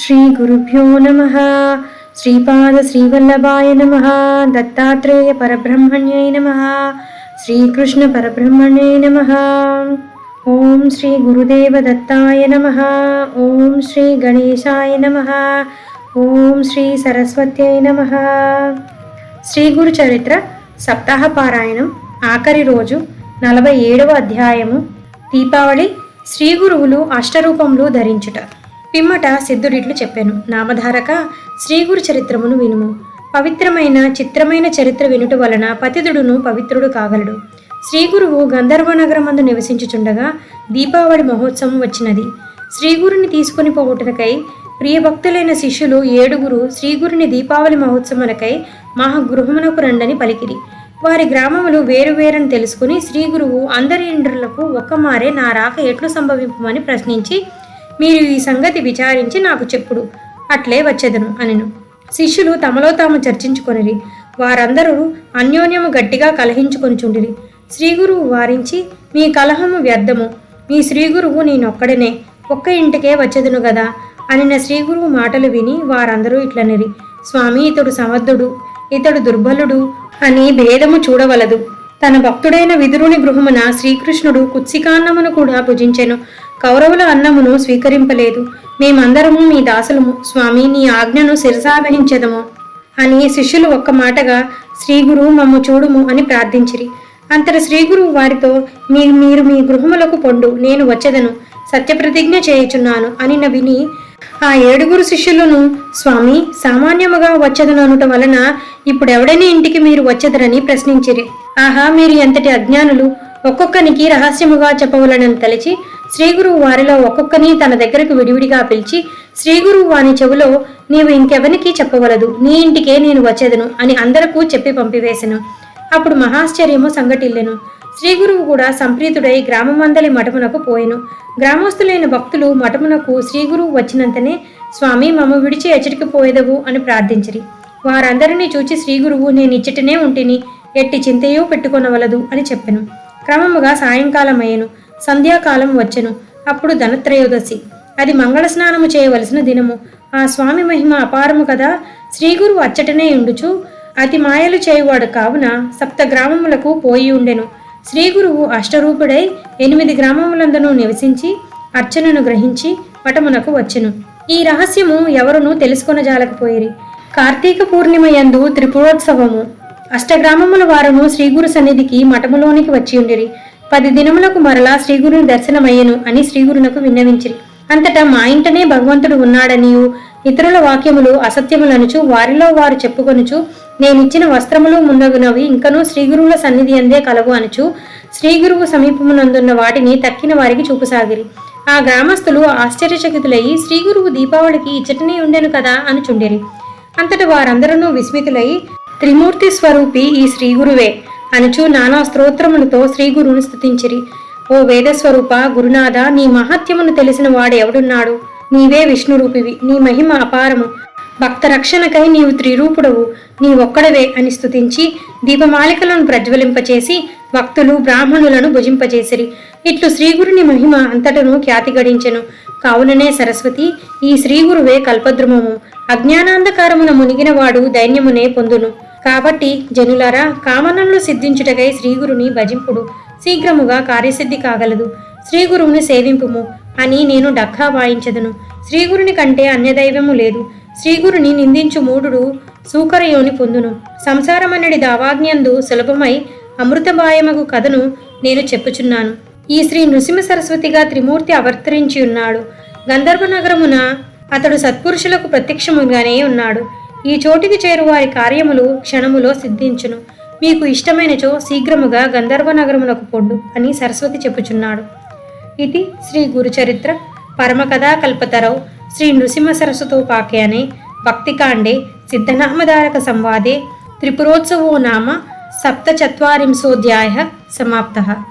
శ్రీ గురుభ్యో నమ శ్రీపాద శ్రీవల్లభాయ నమ దత్తాత్రేయ పరబ్రహ్మణ్యై నమ శ్రీకృష్ణ పరబ్రహ్మణ్యై నమ ఓం శ్రీ గురుదేవ దత్తాయ నమ ఓం శ్రీ గణేశాయ నమ ఓం శ్రీ సరస్వత్యై నమ శ్రీ గురు చరిత్ర సప్తాహ పారాయణం ఆఖరి రోజు నలభై ఏడవ అధ్యాయము. దీపావళి శ్రీ గురువులు అష్టరూపములు ధరించుట. పిమ్మట సిద్ధుడిట్లు చెప్పాను. నామధారక శ్రీగురు చరిత్రమును వినుము. పవిత్రమైన చిత్రమైన చరిత్ర వినుట వలన పతితుడును పవిత్రుడు కాగలడు. శ్రీగురువు గంధర్వనగరమందు నివసించుచుండగా దీపావళి మహోత్సవం వచ్చినది. శ్రీగురుని తీసుకుని పోవుటకై ప్రియభక్తులైన శిష్యులు ఏడుగురు శ్రీగురుని దీపావళి మహోత్సవమునకై మహాగృహమునకు రండని పలికిరి. వారి గ్రామములు వేరువేరని తెలుసుకుని శ్రీగురువు అందరి ఇండ్రులకు ఒక్కమారే నా రాక ఎట్లు సంభవింపమని ప్రశ్నించి మీరు ఈ సంగతి విచారించి నాకు చెప్పుడు. అట్లే వచ్చేదను అనెను. శిష్యులు తమలో తాము చర్చించుకొనిరి. వారందరూ అన్యోన్యము గట్టిగా కలహించుకొనిచుండిరి శ్రీగురువు వారించి మీ కలహము వ్యర్థము. మీ శ్రీగురువు నేనొక్కడనే. ఒక్క ఇంటికే వచ్చేదను గదా? అనిన శ్రీగురువు మాటలు విని వారందరూ ఇట్లనిరి. స్వామి ఇతడు సమర్థుడు. ఇతడు దుర్బలుడు. అని భేదము చూడవలదు. తన భక్తుడైన విదురుని గృహమున శ్రీకృష్ణుడు కుత్సికాన్నమును కూడా భుజించెను కౌరవుల అన్నమును స్వీకరింపలేదు. మేమందరము మీ దాసులము. స్వామి నీ ఆజ్ఞను శిరసావహించదము అని శిష్యులు ఒక్క మాటగా శ్రీగురు మమ్ము చూడుము అని ప్రార్థించిరి. అంతట శ్రీగురువు వారితో మీ మీరు మీ గృహములకు పొండు నేను వచ్చేదను. సత్యప్రతిజ్ఞ చేయుచున్నాను అని విని ఆ ఏడుగురు శిష్యులను స్వామి సామాన్యముగా వచ్చదననుట వలన ఇప్పుడెవడని ఇంటికి మీరు వచ్చెదరని ప్రశ్నించిరి. ఆహా మీరు ఎంతటి అజ్ఞానులు. ఒక్కొక్కనికి రహస్యముగా చెప్పవలనని తలిచి శ్రీగురువు వారిలో ఒక్కొక్కని తన దగ్గరకు విడివిడిగా పిలిచి శ్రీగురువు వాని చెవులో నీవు ఇంకెవరికి చెప్పవలదు. నీ ఇంటికే నేను వచ్చేదను అని అందరకు చెప్పి పంపివేశను అప్పుడు మహాశ్చర్యము సంఘటిల్లెను. శ్రీగురువు కూడా సంప్రీతుడై గ్రామమందలి మఠమునకు పోయెను. గ్రామస్తులైన భక్తులు మఠమునకు శ్రీగురువు వచ్చినంతనే స్వామి మమ్మ విడిచి ఎచ్చటికి పోయేదవు అని ప్రార్థించిరి. వారందరినీ చూచి శ్రీగురువు నేను ఇచ్చటనే ఉంటిని. ఎట్టి చింతయో పెట్టుకొనవలదు అని చెప్పెను. క్రమముగా సాయంకాలం అయ్యను సంధ్యాకాలం వచ్చెను. అప్పుడు ధనత్రయోదశి. అది మంగళ స్నానము చేయవలసిన దినము. ఆ స్వామి మహిమ అపారము కదా. శ్రీగురువు అచ్చటనే ఉండుచు. అతి మాయలు చేయువాడు కావున సప్త గ్రామములకు పోయి ఉండెను. శ్రీగురువు అష్టరూపుడై ఎనిమిది గ్రామములందనూ నివసించి అర్చనను గ్రహించి మఠమునకు వచ్చెను. ఈ రహస్యము ఎవరునూ తెలుసుకొనజాలకపోయిరి. కార్తీక పూర్ణిమ యందు త్రిపురోత్సవము. అష్టగ్రామముల వారును శ్రీగురు సన్నిధికి మఠములోనికి వచ్చి ఉండిరి. పది దినములకు మరలా శ్రీగురుని దర్శనమయ్యను అని శ్రీగురునకు విన్నవించిరి. అంతటా మా ఇంటనే భగవంతుడు ఉన్నాడనియు ఇతరుల వాక్యములు అసత్యములనుచు వారిలో వారు చెప్పుకొనుచు నేనిచ్చిన వస్త్రములు మున్నగునవి ఇంకనూ శ్రీగురువుల సన్నిధి అందే కలవు అనుచు శ్రీగురువు సమీపమునందున్న వాటిని తక్కిన వారికి చూపసాగిరి. ఆ గ్రామస్తులు ఆశ్చర్యచకితులయ్యి శ్రీగురువు దీపావళికి ఇచ్చటనే ఉండెను కదా అనుచుండిరి. అంతట వారందరూ విస్మితులై త్రిమూర్తి స్వరూపి ఈ శ్రీగురువే అనుచు నానా స్తోత్రములతో శ్రీగురుని స్తుతించిరి. ఓ వేదస్వరూప గురునాథ నీ మహత్యమును తెలిసిన వాడు ఎవడున్నాడు? నీవే విష్ణురూపివి నీ మహిమ అపారము. భక్త రక్షణకై నీవు త్రిరూపుడవు నీ ఒక్కడవే అని స్తుతించి దీపమాలికలను ప్రజ్వలింపచేసి భక్తులు బ్రాహ్మణులను భుజింపచేసిరి ఇట్లు శ్రీగురుని మహిమ అంతటను ఖ్యాతి గడించెను. కావుననే సరస్వతి ఈ శ్రీగురువే కల్పద్రుమము. అజ్ఞానాంధకారమున మునిగినవాడు దైన్యమునే పొందును. కాబట్టి జనులారా కామనంలో సిద్ధించుటకై శ్రీగురుని భజింపుడు. శీఘ్రముగా కార్యసిద్ధి కాగలదు. శ్రీగురువుని సేవింపుము అని నేను డక్కా వాయించదును. శ్రీగురుని కంటే అన్యదైవము లేదు. శ్రీగురుని నిందించు మూడుడు సూకరయోని పొందును. సంసారమన్నడి దావాజ్ఞందు సులభమై అమృతబాయమగు కథను నేను చెప్పుచున్నాను. ఈ శ్రీ నృసింహ సరస్వతిగా త్రిమూర్తి అవతరించి ఉన్నాడు. గంధర్వ నగరమున అతడు సత్పురుషులకు ప్రత్యక్షముగానే ఉన్నాడు. ఈ చోటికి చేరువారి కార్యములు క్షణములో సిద్ధించును. మీకు ఇష్టమైనచో శీఘ్రముగా గంధర్వ నగరములకు పొడ్డు అని సరస్వతి చెప్పుచున్నాడు. ఇది శ్రీ గురుచరిత్ర పరమకథాకల్పతరౌ శ్రీ నృసింహ సరస్వతోపాఖ్యానే భక్తికాండే సిద్ధనామధారక సంవాదే త్రిపురోత్సవో నామ సప్తచత్వరింశోధ్యాయ సమాప్త.